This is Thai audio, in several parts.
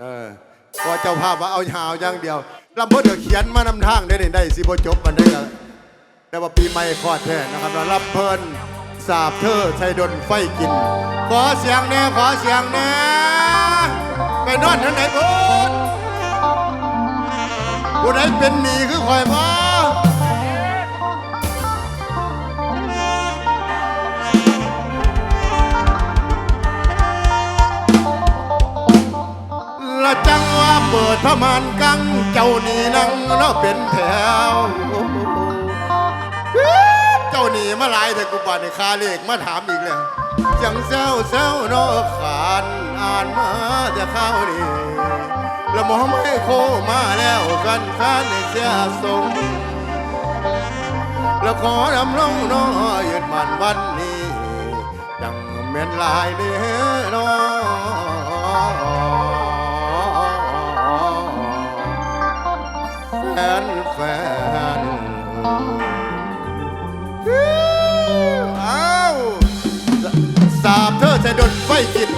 เออพอเจ้าภาพว่าเอาหาวอย่างเดียวลำเพิ่นเดือเขียนมานำทางได้ได้สิบ่จบมันได้ก็แต่ว่าปีใหม่คอดแท้นะครับเรารับเพิ่นสาบเธอชัยดนไฟกิน ขอเสียงแน่ขอเสียงแน่ไปนอนทางไหนพุ่นผู้ใดเป็นหนีคือคอยมา เปิดพระมานกังเจ้านี่นั่งเนาะเป็นแถว เจ้าหนีมาหลายแต่กูบาดในคาเลขมาถามอีกแล้วจังเซวเซวนอขานอ่านมาจะเข้านี่แล้วมอไม่โคมาแล้วกันแฟนในเสียทรงแล้วขอดำลงน้อยืดมันวันนี้ดังเม็นลายเด้อนอ นแฟนอ้าวสาบเธอใส่ดนไฟกิน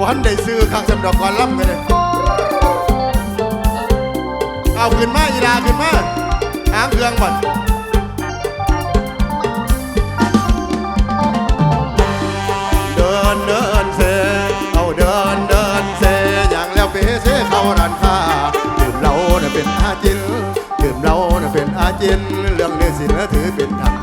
วันได้ซื้อข้างสำดอกก่อนรับกันเลยเอาขึ้นมาอีลาขึ้นมาหางเครื่องก่อนเดินเดินเซเอ เป็นอาจินดื่มเราน่ะเป็นอาจินเรื่องนี้สินถือเป็นทาง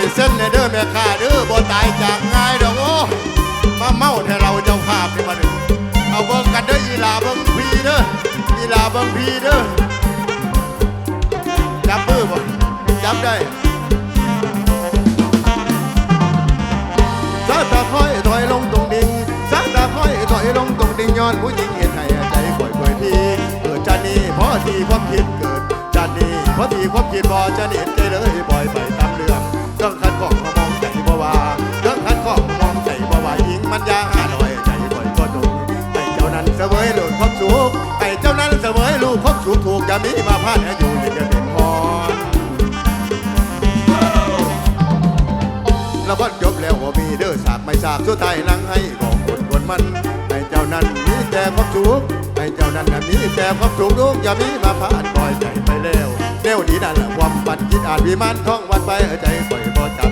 ไอ้เส้นในเด้อแม่ค้าเด้อบ่ตายจากง่ายดอกโอ้มาเมาให้เราเจ้าภาพนี่มาหนึ่งเอาเบิ่งกันเด้ออีลาเบิ่งพีเด้ออีลาเบิ่งพีเด้อจับมือบ่จับได้ซาตาคอยถอยลงตรงดิ่งซาตาคอยถอยลงตรงดิ่งย้อนผู้หญิงเห็นให้ใจข่อยข่อยพี่เกิดจานนี้เพราะที่ความคิดเกิดจานนี้เพราะที่ความคิดบ่จะเห็นใจเลยปล่อยไป ตามเรื่องครื่องคันของมามองใจบ่ว่าเครื่องคันของมองใจบ่ว่าหญิงมันยาหาหน่อยใจข่อยก็โดนให้เจ้านั้นเสวยลูกความสุขให้เจ้านั้นเสวยลูกความสุขถูกจะมีมาพาดให้อยู่ในจะเป็นพรแล้วก็จบแล้วว่ามีเด้อสากไม่สากสุดท้ายนั่งให้ของคนคนมันให้เจ้านั้นมีแต่ความสุขให้เจ้านั้นมีแต่ความสุขลูกอย่ามีมาพาดปล่อยใจไปแล้ว แนวดีนั่นแหละความปันคิดอ่านวิมานท่องวันไปเอาใจปล่อยบ่จำ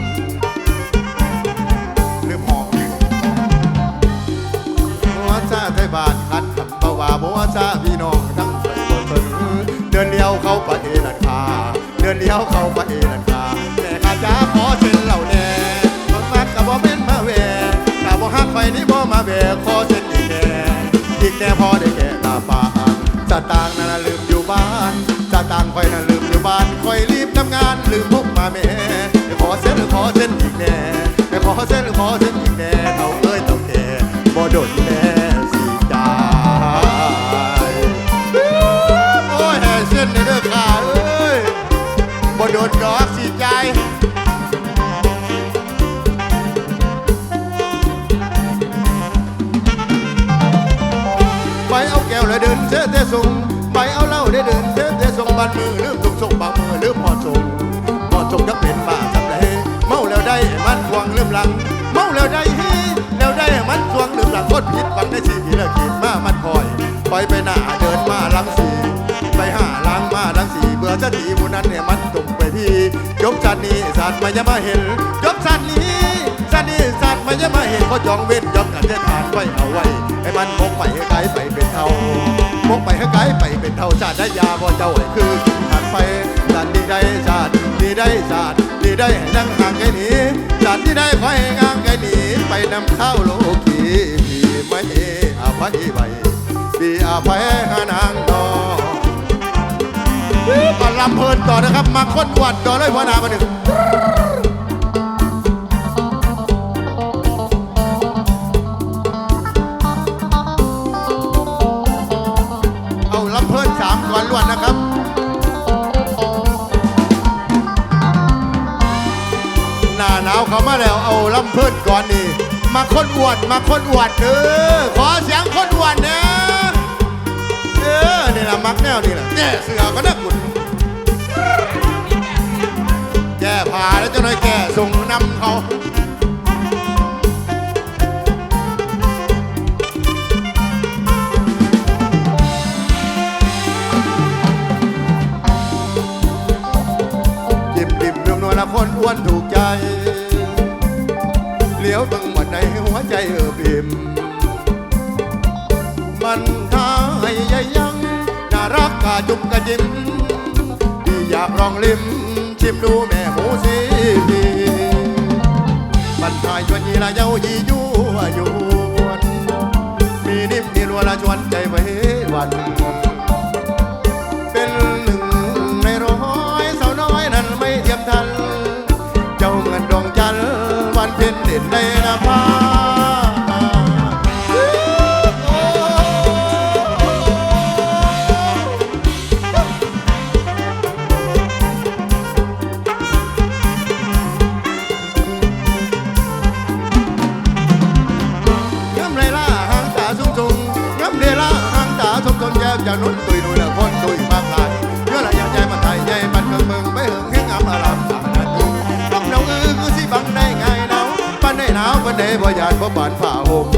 ลืมหองบัวซาไทยบานคันคำบ่ว่าบัวซาพี่น้องทั้งไปบ่เพิ่งเดินเลี้ยวเข้าไปนันคาเดินเลี้ยวเข้าไปนันคาแต่ข้าจ้าขอเส้นเหล่าแน่บังมักกับบ่เป็นมาแวถ้าบ่ฮักไปนี่บ่มาแวขอเส้นอีกแน่อีกแน่พอได้แก่ตาปาสตา ยรีบทำงานลืมพกมาแม่ขอเส้นขอเส้นอีกแน่ขอเส้นขอเส้นอีกแน่เท่าเอ้ยเท่าแก่บ่โดนแน่สิจ่ายโอ้ยแห่เส้นในเด้อข้าเอ้ยบ่โดนดอกสิจ่ายไปเอาแก้วแล้วเดินเสเตส่งไปเอาเหล้าได้เดินเสเตส่งบ้านมือลืมทุกส่งบางมือ ลืมพอส่งพอส่งจักเป็นบ้าทำไรเมาแล้วได้มันควงลืมหลัง เมาแล้วได้ฮีแล้วได้มันสวงลืมหลังคนผิดหวังได้สิที่เลิกขีดมามันคอยปล่อยไปหน้าเดินมาหลังสีไปหาหลังมาหลังสีเบื่อจะทีมูนั้นเนี่ยมันตรงไปที่ยกสัตว์นี้สัตว์มายังมาเห็นยกสัตว์นี้สัตว์นี้สัตว์มายังมาเห็นก็จองเว้นยกกันเทฐานไว้เอาไว้ให้มันพกไปให้ไกลไปเป็นเท่าพกไปให้ไกลไปเป็นเท่าชาติได้ยาบ่เจ้าให้คือขาดไป ดีได้ชาดดีได้ชาดดีได้นั่งห่างไกลนีชาติที่ได้คอยหางไกลนี้ไปนำข้าวโลกีพี่ไม่อภัยใบพี่อภัยหานางนอกอลำเพลินต่อนะครับ มาค้นวัดต่อเลยพนามาหนึ่ง พิ่นก่อนนี่มาคนอวดมาคนอวดเออขอเสียงคนอวดนะเออเนี่ยละมักแนวนี่ละแก่เสือก็นักบุญแก่ผ่าแล้วจะน้อยแก่ส่งนำเขา จุกกระจิมพี่อยากลองลิมชิมดูแม่หมูสีพีปัญหาชวนยีละเย้ายียั่วยวน มีนิ่มมีรัวละชวนใจไว้วัน เป็นหนึ่งในร้อยสาวน้อยนั้นไม่เทียมทัน เจ้าเงินดวงจันทร์วันเพ็ญเด่นในนภา บ่ยานบ่บานฝ่าห่ม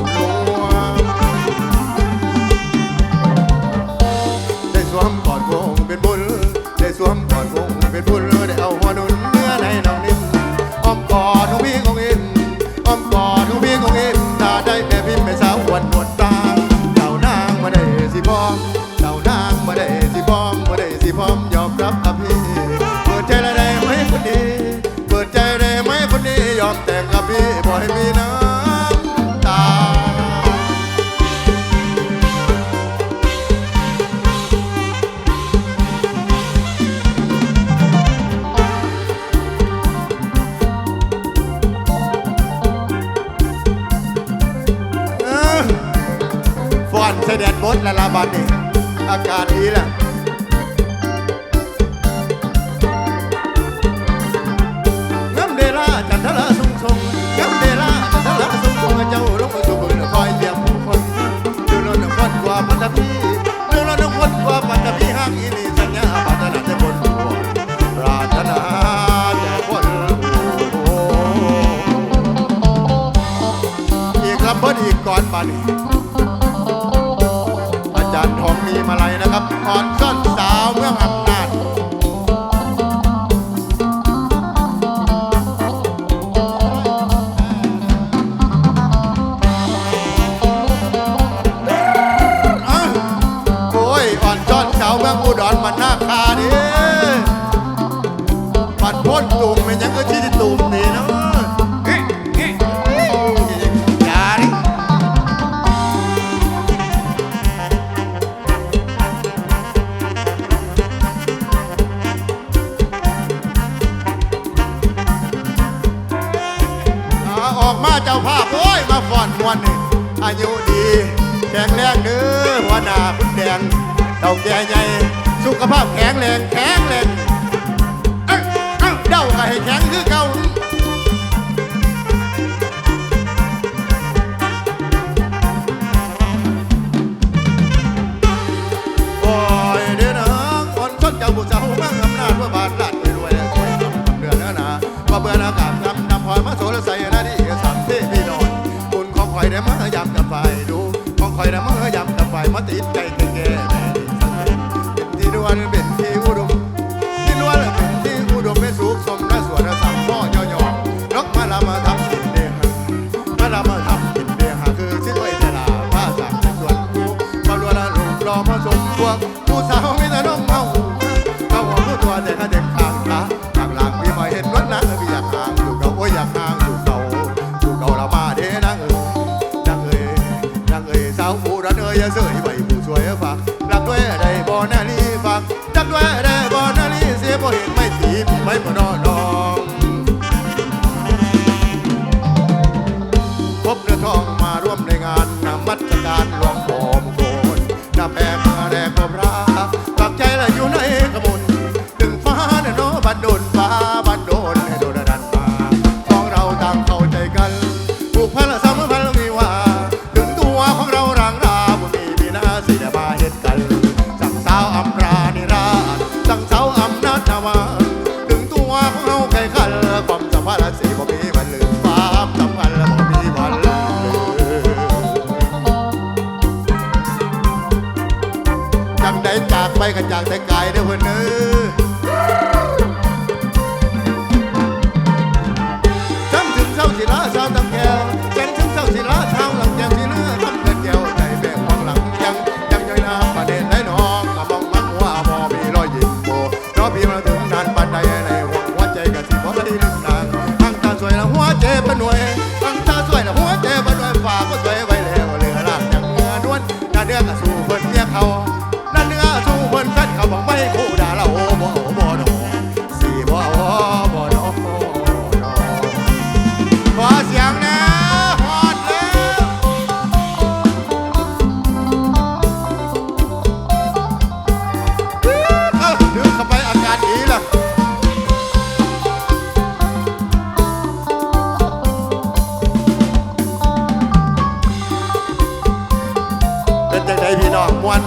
did I again. Did one bit?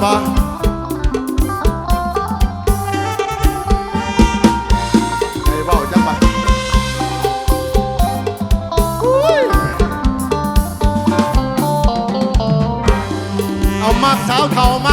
บอ้เบ้าจังบ่เอามากสาวเท่ามาก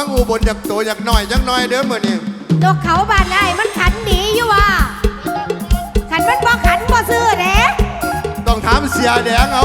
มืงอุบลอยากโตอยากน้อยอยากน้อยเด้อเมื่อนี้ดอกเขาบานได้มันขันดีอยู่ว่ะขันมันบ่ขันบ่ซื้อเด้ต้องถามเสียแดงเอา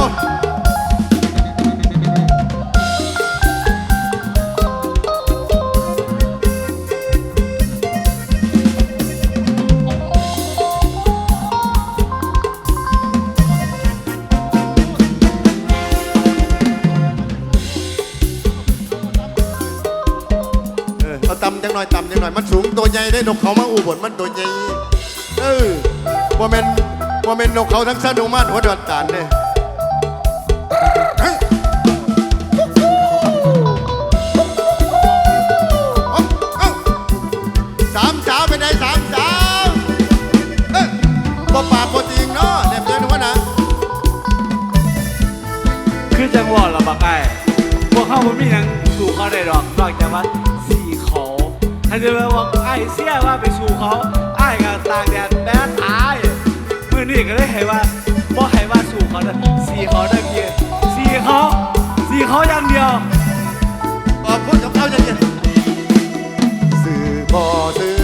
นกเขามาอุบลมันโดนใหญ่เออว่าเมนว่าเมนนกเขาทั้งซาโดมาหัวดอดตานเนี่ยสามสาวเป็นไงสามสาวเอป่ากบ่จริงเนาะเนี่ยเพื่อนว่านะคือจังหวะเราบักไอ้พวกเขามันมียังสู่เขาได้หรอกนอกจากว่า อันจะมาบอกไอ้เสี้ยว่าไปสู่เขาไอ้ก็ตากแดดแม่ตายมือนี่ก็ได้เห็นว่าบอกให้ว่าสู่เขานะสี่เขาได้เพียงสี่เขาสี่เขาอย่างเดียวขอพูดกับเขาจะเย็นสื่อบ่สื่อ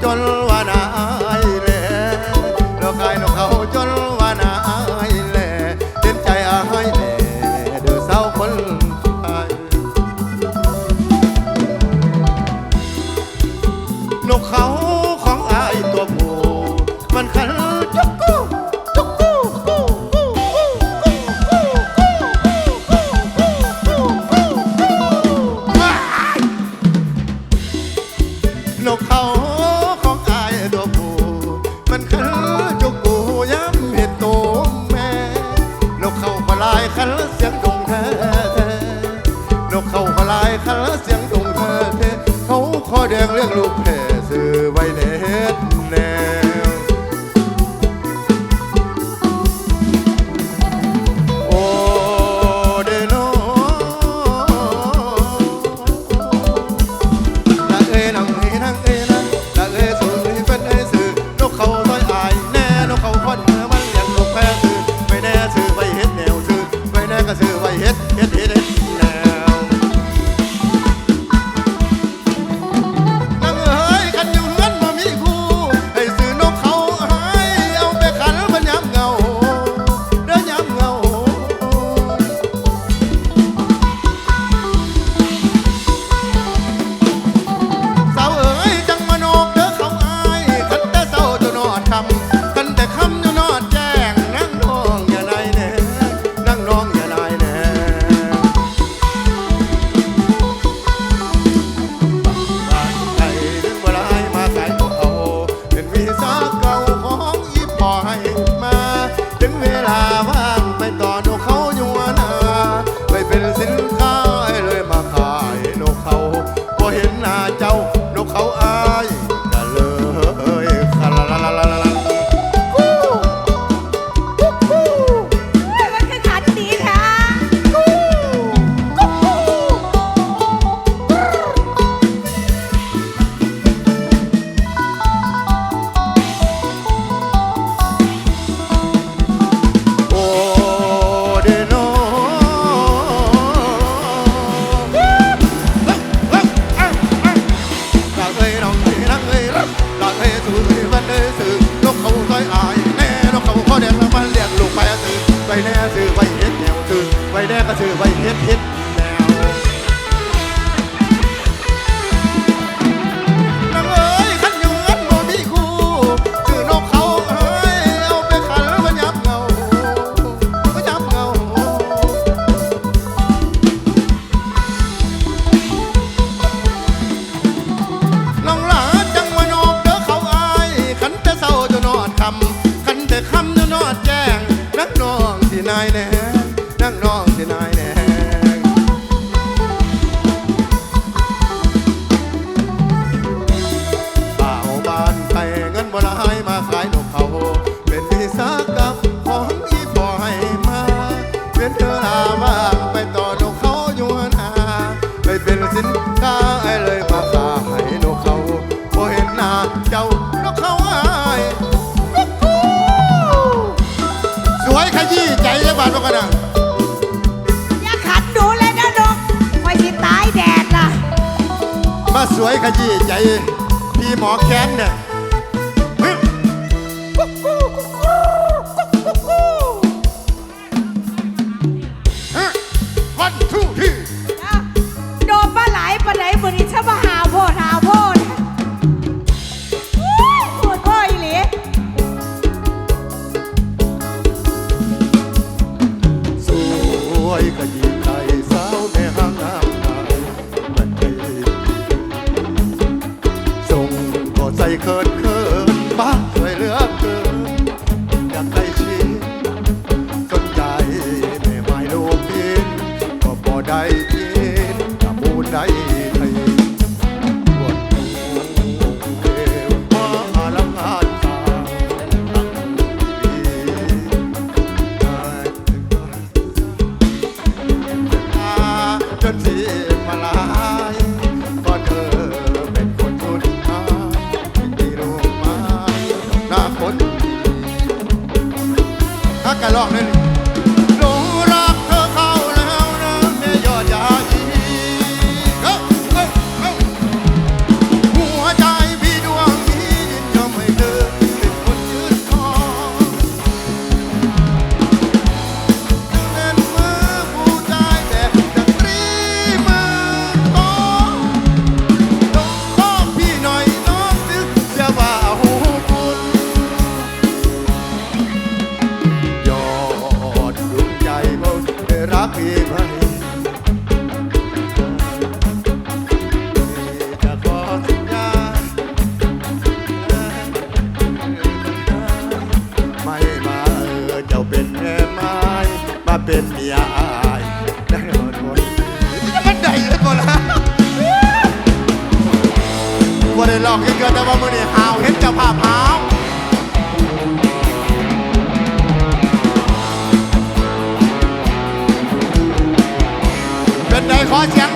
Don't yo lo สวยขยี้ใจ พี่หมอแค้นเนี่ย along. ว่ามือนี่หาวเห็นเจ้าภาพหาวเป็นไดขอเสียง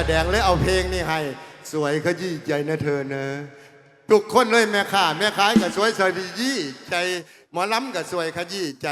อแดงเลยเอาเพลงนี่ให้ สวยขยี้ใจนะเธอเนอะทุกคนเลยแม่ค้าแม่ขายก็สวยสวยขยี้ใจ หมอล้ำกับสวยขยี้ใจ